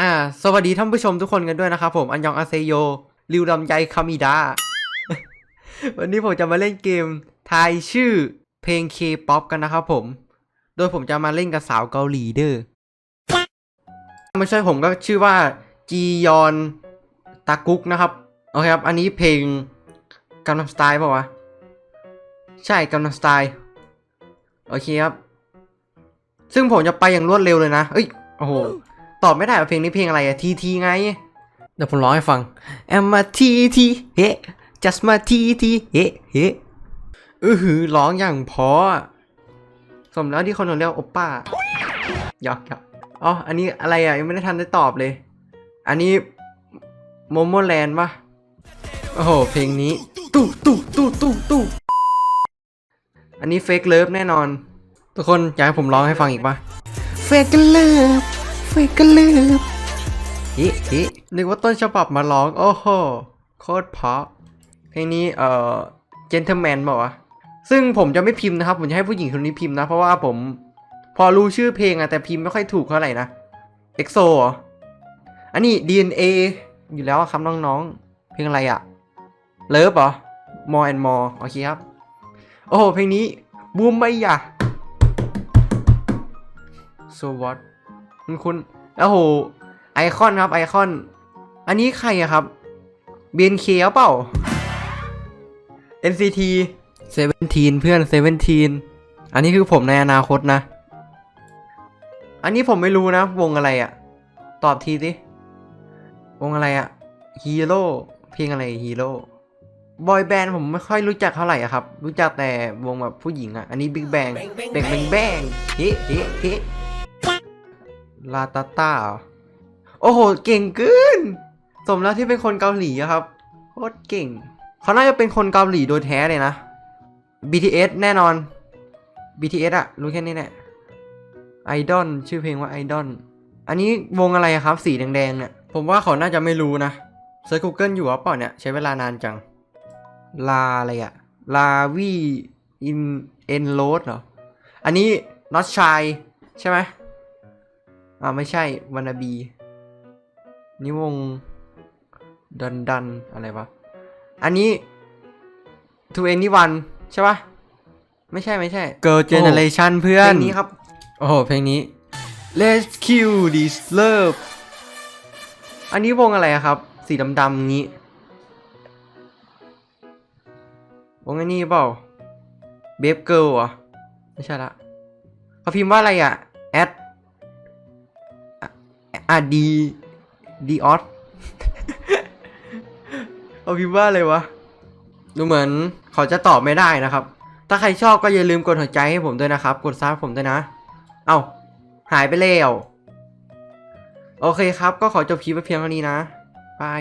อ่า สวัสดีท่านผู้ชมทุกคนกันด้วยนะครับผม อันยองอาเซโย ริวดำใจคามิดา วันนี้ผมจะมาเล่นเกมทายชื่อเพลงเคป๊อปกันนะครับผม โดยผมจะมาเล่นกับสาวเกาหลีเด้อไม่ใช่ผมก็ชื่อว่า จียอนตากุกนะครับ โอเคครับ อันนี้เพลงกำลังสไตล์ป่าวะ ใช่กำลังสไตล์ โอเคครับ ซึ่งผมจะไปอย่างรวดเร็วเลยนะ เอ้ย โอ้โห ตอบไม่ได้ว่าเพลงนี้เพลงอะไรอะทีทีไง เดี๋ยวผมร้องให้ฟัง I'm a T T เฮ้ just มา T T เฮ้เฮ้อือหือร้องอย่างเพอสมแล้วที่คนเราเรียกโอปป้าหยอกหยอกอ๋อ อันนี้อะไรอะ ยังไม่ได้ทันได้ตอบเลย อันนี้โมโมแลนด์ปะโอ้โห เพลงนี้ ตู้ตู้ตู้ตู้ตู้อันนี้เฟกเลิฟแน่นอน ทุกคนอยากให้ผมร้องให้ฟังอีกปะเฟกเลิฟ เฟกเลิฟเฮ้เฮ้นึกว่าต้นฉบับมาร้อง โอ้โห โคตรเพราะเพลงนี้เอ่อเจนเท m แมนบอกว่าวะซึ่งผมจะไม่พิมพ์นะครับ ผมจะให้ผู้หญิงคนนี้พิมพ์นะ เพราะว่าผม พอรู้ชื่อเพลงอะแต่พิมพ์ไม่ค่อยถูกเท่าไหร่นะเอ็กโซออันนี้ DNA อยู่แล้วครับน้องๆ เพลงอะไรอะเลิฟเหรอ more and more โอเคครับ โอ้โหเพลงนี้บูมไม่ะ so what คุณคุณโอ้โห ไอคอนครับไอคอน อันนี้ใครอะครับ BNK เปล่า NCT 17เพื่อน17อันนี้คือผมในอนาคตนะ อันนี้ผมไม่รู้นะ วงอะไรอะตอบทีสิวงอะไรอะฮีโร่เพลงอะไรฮีโร่บอยแบนด์ผมไม่ค่อยรู้จักเท่าไหร่อะครับ รู้จักแต่วงแบบผู้หญิงอะอันนี้บิ๊กแบงแบงแบงแบงฮ้เฮ้เฮ้ ลาตาต้าโอ้โห เก่งเกิน สมแล้วที่เป็นคนเกาหลีครับ โคตรเก่ง เขาน่าจะเป็นคนเกาหลีโดยแท้เลยนะ BTS แน่นอน BTS อะรู้แค่นี้แหละไอดอลชื่อเพลงว่าไอดอลอันนี้วงอะไรครับ สีแดงๆเนี่ย ผมว่าเขาน่าจะไม่รู้นะเซิร์ช Google อยู่หรือเปล่าเนี่ย ใช้เวลานานจัง ลาอะไรอะลาวีอินเอ็นโรสเหรอ อันนี้น็อตชายใช่ไหม อ่าไม่ใช่วานาบีนี่วงดันดันอะไรวะ อันนี้ทูเอ็นนี่วันใช่ปะไม่ใช่ไม่ใช่ Girl Generation เพื่อน เพลงนี้ครับ โอ้โห เพลงนี้ Let's kill this love อันนี้วงอะไรอะครับ สีดำๆนี้ วงอันนี้เปล่าเบฟเกิลอะ ไม่ใช่ละเขาพิมพ์ว่าอะไรอะแอะดีดีออสเอาพิมพ์ว่าอะไรวะ ดูเหมือนเขาจะตอบไม่ได้นะครับ ถ้าใครชอบก็อย่าลืมกดหัวใจให้ผมด้วยนะครับ กดซับผมด้วยนะ เอ้าหายไปแล้ว โอเคครับ ก็ขอจบคลิปไปเพียงเท่านี้นะ บาย